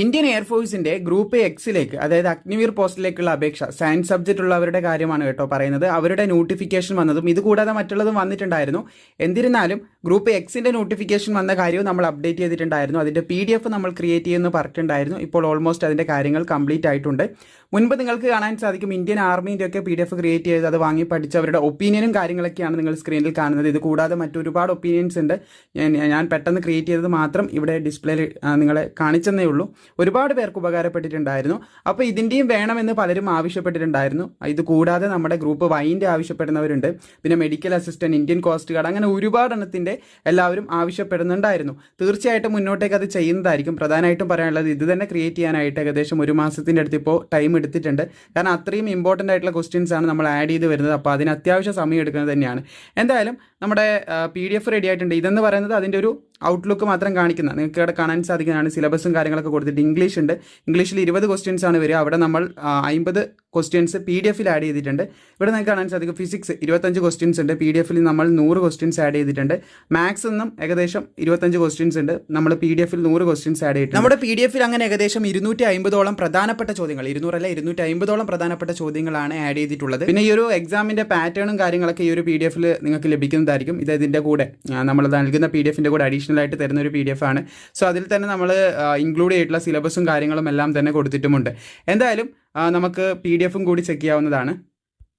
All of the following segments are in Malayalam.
ഇന്ത്യൻ എയർഫോഴ്സിന്റെ ഗ്രൂപ്പ് എക്സിലേക്ക് അതായത് അഗ്നിവീർ പോസ്റ്റിലേക്കുള്ള അപേക്ഷ സയൻസ് സബ്ജക്റ്റ് ഉള്ളവരുടെ കാര്യമാണ് കേട്ടോ പറയുന്നത്. അവരുടെ നോട്ടിഫിക്കേഷൻ വന്നതും ഇതുകൂടാതെ മറ്റുള്ളതും വന്നിട്ടുണ്ടായിരുന്നു. എന്നിരുന്നാലും ഗ്രൂപ്പ് എക്സിന്റെ നോട്ടിഫിക്കേഷൻ വന്ന കാര്യവും നമ്മൾ അപ്ഡേറ്റ് ചെയ്തിട്ടുണ്ടായിരുന്നു. അതിന്റെ പി നമ്മൾ ക്രിയേറ്റ് ചെയ്യുമെന്ന് പറഞ്ഞിട്ടുണ്ടായിരുന്നു. ഇപ്പോൾ ഓൾമോസ്റ്റ് അതിന്റെ കാര്യങ്ങൾ കംപ്ലീറ്റ് ആയിട്ടുണ്ട്. മുൻപ് നിങ്ങൾക്ക് കാണാൻ സാധിക്കും ഇന്ത്യൻ ആർമീന്റെ ഒക്കെ പി ക്രിയേറ്റ് ചെയ്ത് അത് വാങ്ങി പഠിച്ചവരുടെ ഒപ്പീനിയനും കാര്യങ്ങളൊക്കെയാണ് നിങ്ങൾ സ്ക്രീനിൽ കാണുന്നത്. ഇത് കൂടാതെ മറ്റൊരുപാട് ഒപ്പീനിയൻസ് ഉണ്ട്. ഞാൻ പെട്ടെന്ന് ക്രിയേറ്റ് ചെയ്തത് മാത്രം ഇവിടെ ഡിസ്പ്ലേയിൽ നിങ്ങളെ കാണിച്ചെന്നേ ഉള്ളൂ. ഒരുപാട് പേർക്ക് ഉപകാരപ്പെട്ടിട്ടുണ്ടായിരുന്നു. അപ്പോൾ ഇതിന്റെയും വേണമെന്ന് പലരും ആവശ്യപ്പെട്ടിട്ടുണ്ടായിരുന്നു. ഇത് കൂടാതെ നമ്മുടെ ഗ്രൂപ്പ് വൈന്റെ ആവശ്യപ്പെടുന്നവരുണ്ട്. പിന്നെ medical assistant Indian coast guard അങ്ങനെ ഒരുപാട് എണ്ണത്തിന്റെ എല്ലാവരും ആവശ്യപ്പെടുന്നുണ്ടായിരുന്നു. തീർച്ചയായിട്ടും മുന്നോട്ടേക്ക് അത് ചെയ്യുന്നതായിരിക്കും. പ്രധാനമായിട്ടും പറയാനുള്ളത് ഇത് തന്നെ ക്രിയേറ്റ് ചെയ്യാനായിട്ട് ഏകദേശം ഒരു മാസത്തിന്റെ അടുത്ത് ഇപ്പോൾ ടൈം എടുത്തിട്ടുണ്ട്. കാരണം അത്രയും ഇമ്പോർട്ടന്റ് ആയിട്ടുള്ള ക്വസ്റ്റ്യൻസ് ആണ് നമ്മൾ ആഡ് ചെയ്ത് വരുന്നത്. അപ്പോൾ അതിന് അത്യാവശ്യം സമയം എടുക്കുന്നത് തന്നെയാണ്. എന്തായാലും നമ്മുടെ പി ഡി എഫ് റെഡി ആയിട്ടുണ്ട്. ഇതെന്ന് പറയുന്നത് അതിന്റെ ഒരു ഔട്ട്ലുക്ക് മാത്രം കാണിക്കുന്ന നിങ്ങൾക്ക് ഇവിടെ കാണാൻ സാധിക്കുന്നതാണ്. സിലബസും കാര്യങ്ങളൊക്കെ കൊടുത്തിട്ട് ഇംഗ്ലീഷ് ഉണ്ട്. ഇംഗ്ലീഷിൽ ഇരുപത് ക്വസ്റ്റ്യൻസ് ആണ് വരിക. അവിടെ നമ്മൾ അമ്പത് ക്വസ്റ്റ്യൻസ് പി ഡി എഫിൽ ആഡ് ചെയ്തിട്ടുണ്ട്. ഇവിടെ നിങ്ങൾക്ക് കാണാൻ സാധിക്കും ഫിസിക്സ് ഇരുപത്തഞ്ച് ക്വസ്റ്റ്യൻസ് ഉണ്ട്. പി ഡി എഫിൽ നമ്മൾ നൂറ് ക്വസ്റ്റ്യൻസ് ആഡ് ചെയ്തിട്ടുണ്ട്. മാത്സ് എന്നും ഏകദേശം ഇരുപത്തഞ്ച് ക്വസ്റ്റ്യൻസ് ഉണ്ട്. നമ്മൾ പി ഡി എഫിൽ നൂറ് ക്വസ്റ്റ്യൻസ് ആഡ് ചെയ്തിട്ടുണ്ട്. നമ്മുടെ പി ഡി എഫിൽ അങ്ങനെ ഏകദേശം ഇരുന്നൂറ്റി അമ്പതോളം പ്രധാനപ്പെട്ട ചോദ്യങ്ങൾ ഇരുന്നൂറല്ല ഇരുന്നൂറ്റി അമ്പതോളം പ്രധാനപ്പെട്ട ചോദ്യങ്ങളാണ് ആഡ് ചെയ്തിട്ടുള്ളത്. പിന്നെ ഈ ഒരു എക്സാമിന്റെ പാറ്റേണും കാര്യങ്ങളൊക്കെ ഈ ഒരു പി ഡി എഫിൽ നിങ്ങൾക്ക് ലഭിക്കുന്നതായിരിക്കും. ഇത് ഇതിന്റെ കൂടെ നമ്മൾ നൽകുന്ന പി ഡി എഫിന്റെ കൂടെ അഡീഷണൽ ആയിട്ട് തരുന്ന ഒരു പി ഡി എഫ് ആണ്. സോ അതിൽ തന്നെ നമ്മൾ ഇൻക്ലൂഡ് ചെയ്തിട്ടുള്ള സിലബസും കാര്യങ്ങളും എല്ലാം തന്നെ കൊടുത്തിട്ടുമുണ്ട്. എന്തായാലും നമുക്ക് പി ഡി എഫും കൂടി ചെക്ക് ചെയ്യാവുന്നതാണ്.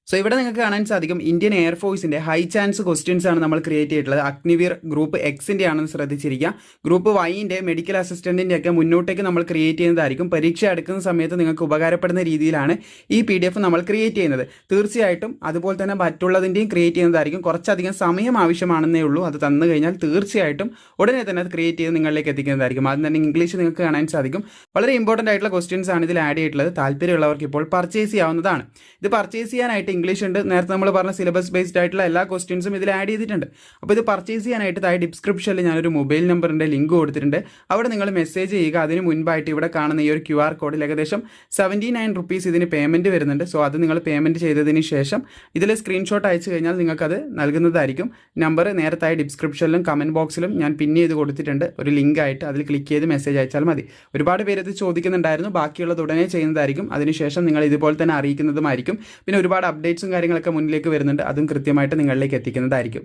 സോ ഇവിടെ നിങ്ങൾക്ക് കാണാൻ സാധിക്കും ഇന്ത്യൻ എയർഫോഴ്സിന്റെ ഹൈ ചാൻസ് ക്വസ്റ്റ്യൻസ് ആണ് നമ്മൾ ക്രിയേറ്റ് ചെയ്തിട്ടുള്ളത്. അഗ്നിവീർ ഗ്രൂപ്പ് എക്സിന്റെ ആണെന്ന് ശ്രദ്ധിച്ചിരിക്കുക. ഗ്രൂപ്പ് വൈന്റെ മെഡിക്കൽ അസിസ്റ്റന്റിന്റെ ഒക്കെ മുന്നോട്ടേക്ക് നമ്മൾ ക്രിയേറ്റ് ചെയ്യുന്നതായിരിക്കും. പരീക്ഷ എടുക്കുന്ന സമയത്ത് നിങ്ങൾക്ക് ഉപകാരപ്പെടുന്ന രീതിയിലാണ് ഈ പി നമ്മൾ ക്രിയേറ്റ് ചെയ്യുന്നത്. തീർച്ചയായിട്ടും അതുപോലെ തന്നെ മറ്റുള്ളതിന്റെയും ക്രിയേറ്റ് ചെയ്യുന്നതായിരിക്കും. കുറച്ചധികം സമയം ആവശ്യമാണെന്നേ ഉള്ളൂ. അത് തന്നു കഴിഞ്ഞാൽ തീർച്ചയായിട്ടും ഉടനെ തന്നെ അത് ക്രിയേറ്റ് ചെയ്ത് നിങ്ങളിലേക്ക് എത്തിക്കുന്നതായിരിക്കും. അത് തന്നെ ഇംഗ്ലീഷ് നിങ്ങൾക്ക് കാണാൻ സാധിക്കും. വളരെ ഇമ്പോർട്ടന്റ് ആയിട്ടുള്ള ക്വസ്റ്റ്യൻസ് ആണ് ഇതിൽ ആഡ് ചെയ്തിട്ടുള്ളത്. താല്പര്യമുള്ളവർക്ക് ഇപ്പോൾ പർച്ചേസ് ചെയ്യാവുന്നതാണ്. ഇത് പർച്ചേസ് ചെയ്യാനായിട്ട് ഇംഗ്ലീഷ് ഉണ്ട്. നേരത്തെ നമ്മൾ പറഞ്ഞ സിലബസ് ബേസ്ഡ് ആയിട്ടുള്ള എല്ലാ ക്വസ്റ്റ്യൻസും ഇതിൽ ആഡ് ചെയ്തിട്ടുണ്ട്. അപ്പോൾ ഇത് പർച്ചേസ് ചെയ്യാനായിട്ട് താഴെ ഡിസ്ക്രിപ്ഷനിൽ ഞാനൊരു മൊബൈൽ നമ്പറിന്റെ ലിങ്ക് കൊടുത്തിട്ടുണ്ട്. അവിടെ നിങ്ങൾ മെസ്സേജ് ചെയ്യുക. അതിന് മുൻപായിട്ട് ഇവിടെ കാണുന്ന ഈ ഒരു ക്യു ആർ കോഡിൽ ഏകദേശം സെവന്റി നയൻ റുപ്പീസ് ഇതിന് പേയ്മെന്റ് വരുന്നുണ്ട്. സോ അത് നിങ്ങൾ പേയ്മെന്റ് ചെയ്തതിന് ശേഷം ഇതിൽ സ്ക്രീൻഷോട്ട് അയച്ചു കഴിഞ്ഞാൽ നിങ്ങൾക്കത് നൽകുന്നതായിരിക്കും. നമ്പർ നേരത്തായ ഡിസ്ക്രിപ്ഷനിലും കമന്റ് ബോക്സിലും ഞാൻ പിന്നെ ചെയ്ത് കൊടുത്തിട്ടുണ്ട്. ഒരു ലിങ്ക് ആയിട്ട് അതിൽ ക്ലിക്ക് ചെയ്ത് മെസ്സേജ് അയച്ചാൽ മതി. ഒരുപാട് പേര് ഇത് ചോദിക്കുന്നുണ്ടായിരുന്നു. ബാക്കിയുള്ളത് ഉടനെ ചെയ്യുന്നതായിരിക്കും. അതിനുശേഷം നിങ്ങൾ ഇതുപോലെ തന്നെ അറിയിക്കുന്നതുമായിരിക്കും. പിന്നെ ഒരുപാട് അപ്ഡേറ്റ്സും കാര്യങ്ങളൊക്കെ മുന്നിലേക്ക് വരുന്നുണ്ട്. അതും കൃത്യമായിട്ട് നിങ്ങളിലേക്ക് എത്തിക്കുന്നതായിരിക്കും.